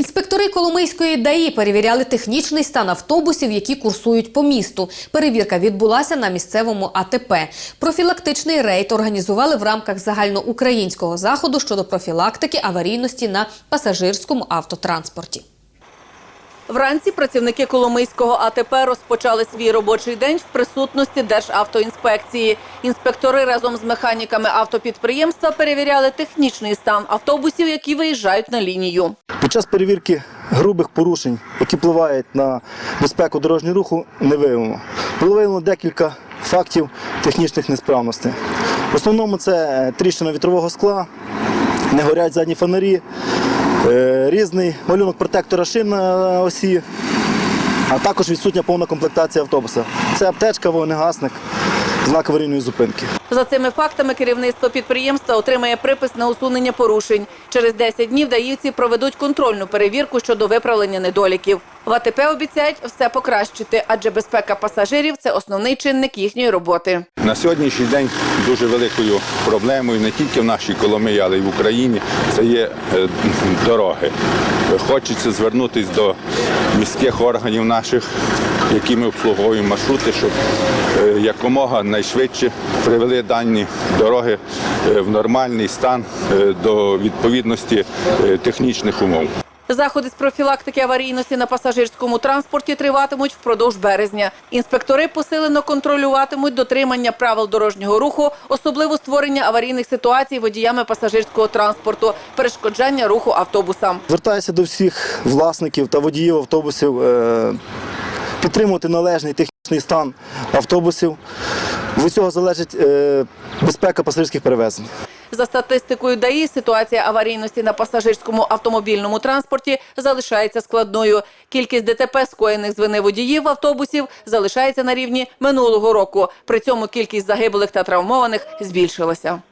Інспектори Коломийської ДАІ перевіряли технічний стан автобусів, які курсують по місту. Перевірка відбулася на місцевому АТП. Профілактичний рейд організували в рамках загальноукраїнського заходу щодо профілактики аварійності на пасажирському автотранспорті. Вранці працівники Коломийського АТП розпочали свій робочий день в присутності Державтоінспекції. Інспектори разом з механіками автопідприємства перевіряли технічний стан автобусів, які виїжджають на лінію. Під час перевірки грубих порушень, які впливають на безпеку дорожнього руху, не виявлено. Було виявлено декілька фактів технічних несправностей. В основному це е, тріщина вітрового скла, не горять задні фонарі, різний малюнок протектора шин на осі, а також відсутня повна комплектація автобуса. Це аптечка, вогнегасник, знак аварійної зупинки. За цими фактами керівництво підприємства отримає припис на усунення порушень. Через 10 днів даївці проведуть контрольну перевірку щодо виправлення недоліків. В АТП обіцяють все покращити, адже безпека пасажирів це основний чинник їхньої роботи. На сьогоднішній день дуже великою проблемою не тільки в нашій Коломиї, але й в Україні це є е, дороги. Хочеться звернутися до міських органів наших, які ми обслуговуємо маршрути, щоб е, якомога найшвидше привели дані дороги е, в нормальний стан до відповідності технічних умов. Заходи з профілактики аварійності на пасажирському транспорті триватимуть впродовж березня. Інспектори посилено контролюватимуть дотримання правил дорожнього руху, особливо створення аварійних ситуацій водіями пасажирського транспорту, перешкоджання руху автобусам. Звертаюся до всіх власників та водіїв автобусів е, підтримувати належний технічний стан автобусів. Від цього залежить е, безпека пасажирських перевезень. За статистикою ДАІ, ситуація аварійності на пасажирському автомобільному транспорті залишається складною. Кількість ДТП, скоєних з вини водіїв автобусів, залишається на рівні минулого року. При цьому кількість загиблих та травмованих збільшилася.